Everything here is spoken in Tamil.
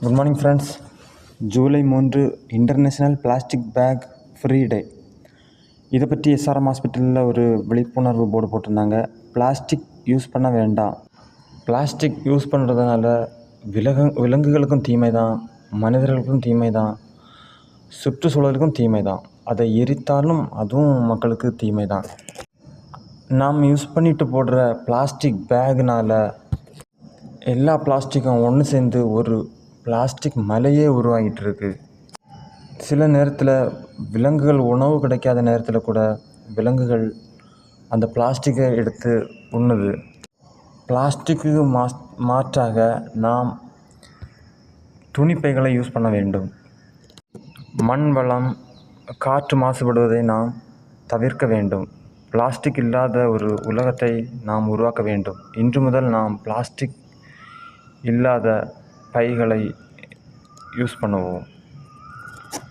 குட் மார்னிங் ஃப்ரெண்ட்ஸ் ஜூலை மூன்று international plastic bag free day இதை பற்றி எஸ்ஆர்எம் ஹாஸ்பிட்டலில் ஒரு விழிப்புணர்வு போர்டு போட்டிருந்தாங்க. பிளாஸ்டிக் யூஸ் பண்ண வேண்டாம். பிளாஸ்டிக் யூஸ் பண்ணுறதுனால விலங்கு விலங்குகளுக்கும் தீமை தான் மனிதர்களுக்கும் தீமை தான் சுற்றுச்சூழலுக்கும் தீமை தான் அதை எரித்தாலும் அதுவும் மக்களுக்கு தீமை தான் நாம் யூஸ் பண்ணிட்டு போடுற பிளாஸ்டிக் பேக்னால் எல்லா பிளாஸ்டிக்கும் ஒன்று சேர்ந்து ஒரு பிளாஸ்டிக் மலையே உருவாகிட்டு இருக்குது சில நேரத்தில் விலங்குகள் உணவு கிடைக்காத நேரத்தில் கூட விலங்குகள் அந்த பிளாஸ்டிக்கை எடுத்து உண்ணுது. பிளாஸ்டிக்கு மா மாற்றாக நாம் துணிப்பைகளை யூஸ் பண்ண வேண்டும். மண் வளம் காற்று மாசுபடுவதை நாம் தவிர்க்க வேண்டும். பிளாஸ்டிக் இல்லாத ஒரு உலகத்தை நாம் உருவாக்க வேண்டும். இன்று முதல் நாம் பிளாஸ்டிக் இல்லாத பைகளை யூஸ் பண்ணுவோம்.